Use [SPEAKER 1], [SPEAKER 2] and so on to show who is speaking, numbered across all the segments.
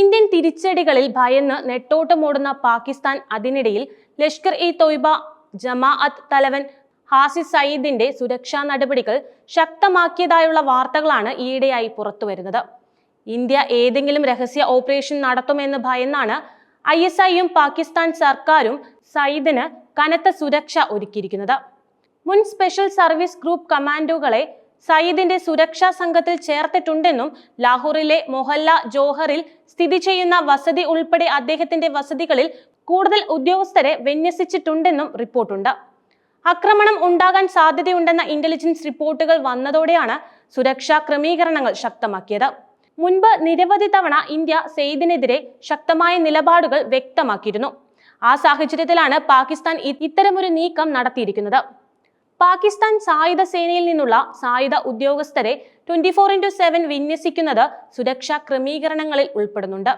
[SPEAKER 1] Indian തിരിച്ചടികളിൽ ഭയന്ന് നെട്ടോട്ടമോടുന്ന പാകിസ്ഥാൻ അതിനിടയിൽ Lashkar E Taiba ജമാഅത്ത് തലവൻ ഹാസി സയ്യിദിന്റെ സുരക്ഷാ നടപടികൾ ശക്തമാക്കിയതായുള്ള വാർത്തകളാണ് ഈയിടെയായി പുറത്തുവരുന്നത്. ഇന്ത്യ ഏതെങ്കിലും രഹസ്യ ഓപ്പറേഷൻ നടത്തുമെന്ന് ഭയന്നാണ് ഐ എസ് ഐയും പാകിസ്ഥാൻ സർക്കാരും സയ്യിദിന് കനത്ത സുരക്ഷ ഒരുക്കിയിരിക്കുന്നത്. മുൻ സ്പെഷ്യൽ സർവീസ് ഗ്രൂപ്പ് കമാൻഡോകളെ സയ്യിദിന്റെ സുരക്ഷാ സംഘത്തിൽ ചേർത്തിട്ടുണ്ടെന്നും ലാഹോറിലെ മൊഹല്ല ജോഹറിൽ സ്ഥിതി ചെയ്യുന്ന വസതി ഉൾപ്പെടെ അദ്ദേഹത്തിന്റെ വസതികളിൽ കൂടുതൽ ഉദ്യോഗസ്ഥരെ വിന്യസിച്ചിട്ടുണ്ടെന്നും റിപ്പോർട്ടുണ്ട്. ആക്രമണം ഉണ്ടാകാൻ സാധ്യതയുണ്ടെന്ന ഇന്റലിജൻസ് റിപ്പോർട്ടുകൾ വന്നതോടെയാണ് സുരക്ഷാ ക്രമീകരണങ്ങൾ ശക്തമാക്കിയത്. മുൻപ് നിരവധി തവണ ഇന്ത്യ സെയ്ദിനെതിരെ ശക്തമായ നിലപാടുകൾ വ്യക്തമാക്കിയിരുന്നു. ആ സാഹചര്യത്തിലാണ് പാകിസ്ഥാൻ ഇത്തരമൊരു നീക്കം നടത്തിയിരിക്കുന്നത്. പാകിസ്ഥാൻ സായുധ സേനയിൽ നിന്നുള്ള സായുധ ഉദ്യോഗസ്ഥരെ ട്വന്റി ഫോർ ഇന്റു സെവൻ വിന്യസിക്കുന്നത് സുരക്ഷാ ക്രമീകരണങ്ങളിൽ ഉൾപ്പെടുന്നുണ്ട്.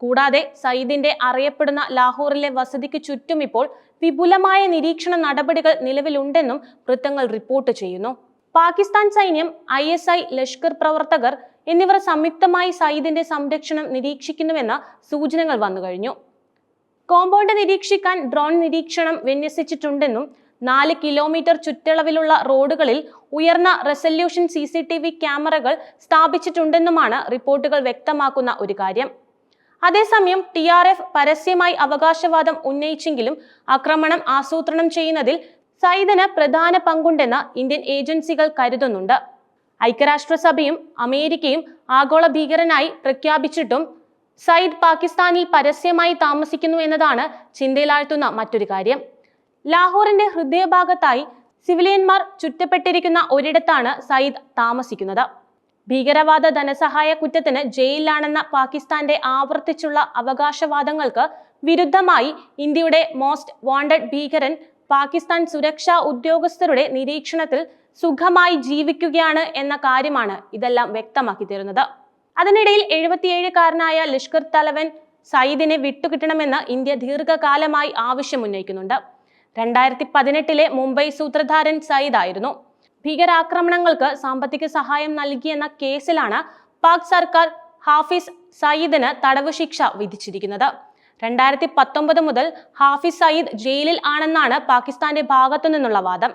[SPEAKER 1] കൂടാതെ സയ്യിദിന്റെ അറിയപ്പെടുന്ന ലാഹോറിലെ വസതിക്ക് ചുറ്റും ഇപ്പോൾ വിപുലമായ നിരീക്ഷണ നടപടികൾ നിലവിലുണ്ടെന്നും വൃത്തങ്ങൾ റിപ്പോർട്ട് ചെയ്യുന്നു. പാകിസ്ഥാൻ സൈന്യം ഐ എസ് ഐ ലഷ്കർ പ്രവർത്തകർ എന്നിവർ സംയുക്തമായി സയ്യിദിന്റെ സംരക്ഷണം നിരീക്ഷിക്കുന്നുവെന്ന സൂചനകൾ വന്നു കഴിഞ്ഞു കോമ്പൗണ്ട് നിരീക്ഷിക്കാൻ ഡ്രോൺ നിരീക്ഷണം വിന്യസിച്ചിട്ടുണ്ടെന്നും നാല് കിലോമീറ്റർ ചുറ്റളവിലുള്ള റോഡുകളിൽ ഉയർന്ന resolution C C T V ക്യാമറകൾ സ്ഥാപിച്ചിട്ടുണ്ടെന്നുമാണ് റിപ്പോർട്ടുകൾ വ്യക്തമാക്കുന്ന ഒരു കാര്യം. അതേസമയം ടി ആർ എഫ് പരസ്യമായി അവകാശവാദം ഉന്നയിച്ചെങ്കിലും ആക്രമണം ആസൂത്രണം ചെയ്യുന്നതിൽ സൈദന് പ്രധാന പങ്കുണ്ടെന്ന് ഇന്ത്യൻ ഏജൻസികൾ കരുതുന്നുണ്ട്. ഐക്യരാഷ്ട്രസഭയും അമേരിക്കയും ആഗോള ഭീകരനായി പ്രഖ്യാപിച്ചിട്ടും സയ്യിദ് പാകിസ്ഥാനിൽ പരസ്യമായി താമസിക്കുന്നു എന്നതാണ് ചിന്തയിലാഴ്ത്തുന്ന മറ്റൊരു കാര്യം. ലാഹോറിന്റെ ഹൃദയഭാഗത്തായി സിവിലിയന്മാർ ചുറ്റപ്പെട്ടിരിക്കുന്ന ഒരിടത്താണ് സയ്യിദ് താമസിക്കുന്നത്. ഭീകരവാദ ധനസഹായ കുറ്റത്തിന് ജയിലിലാണെന്ന പാകിസ്ഥാന്റെ ആവർത്തിച്ചുള്ള അവകാശവാദങ്ങൾക്ക് വിരുദ്ധമായി ഇന്ത്യയുടെ മോസ്റ്റ് വാണ്ടഡ് ഭീകരൻ പാകിസ്ഥാൻ സുരക്ഷാ ഉദ്യോഗസ്ഥരുടെ നിരീക്ഷണത്തിൽ സുഖമായി ജീവിക്കുകയാണ് എന്ന കാര്യമാണ് ഇതെല്ലാം വ്യക്തമാക്കി തരുന്നത്. അതിനിടയിൽ എഴുപത്തിയേഴുകാരനായ ലഷ്കർ തലവൻ സയ്യിദിനെ വിട്ടുകിട്ടണമെന്ന് ഇന്ത്യ ദീർഘകാലമായി ആവശ്യമുന്നയിക്കുന്നുണ്ട്. രണ്ടായിരത്തി പതിനെട്ടിലെ മുംബൈ സൂത്രധാരൻ സയ്യിദ് ആയിരുന്നു ഭീകരാക്രമണങ്ങൾക്ക് സാമ്പത്തിക സഹായം നൽകിയെന്ന കേസിലാണ് പാക് സർക്കാർ ഹാഫിസ് സയ്യിദിന് തടവ് ശിക്ഷ വിധിച്ചിരിക്കുന്നത്. രണ്ടായിരത്തി പത്തൊമ്പത് മുതൽ ഹാഫിസ് സയ്യിദ് ജയിലിൽ ആണെന്നാണ് പാകിസ്ഥാന്റെ ഭാഗത്തു നിന്നുള്ള വാദം.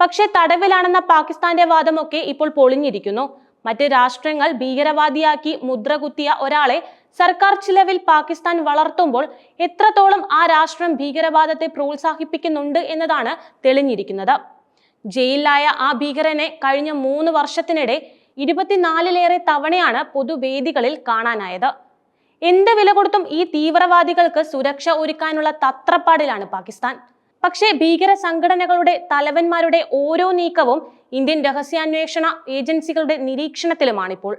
[SPEAKER 1] പക്ഷേ തടവിലാണെന്ന പാകിസ്ഥാന്റെ വാദമൊക്കെ ഇപ്പോൾ പൊളിഞ്ഞിരിക്കുന്നു. മറ്റ് രാഷ്ട്രങ്ങൾ ഭീകരവാദിയാക്കി മുദ്രകുത്തിയ ഒരാളെ സർക്കാർ ചിലവിൽ പാകിസ്ഥാൻ വളർത്തുമ്പോൾ എത്രത്തോളം ആ രാഷ്ട്രം ഭീകരവാദത്തെ പ്രോത്സാഹിപ്പിക്കുന്നുണ്ട് എന്നതാണ് തെളിഞ്ഞിരിക്കുന്നത്. ജയിലിലായ ആ ഭീകരനെ കഴിഞ്ഞ മൂന്ന് വർഷത്തിനിടെ ഇരുപത്തിനാലിലേറെ തവണയാണ് പൊതുവേദികളിൽ കാണാനായത്. എന്ത് വില കൊടുത്തും ഈ തീവ്രവാദികൾക്ക് സുരക്ഷ ഒരുക്കാനുള്ള തത്രപ്പാടിലാണ് പാകിസ്ഥാൻ. പക്ഷേ ഭീകര സംഘടനകളുടെ തലവന്മാരുടെ ഓരോ നീക്കവും ഇന്ത്യൻ രഹസ്യാന്വേഷണ ഏജൻസികളുടെ നിരീക്ഷണത്തിലുമാണിപ്പോൾ.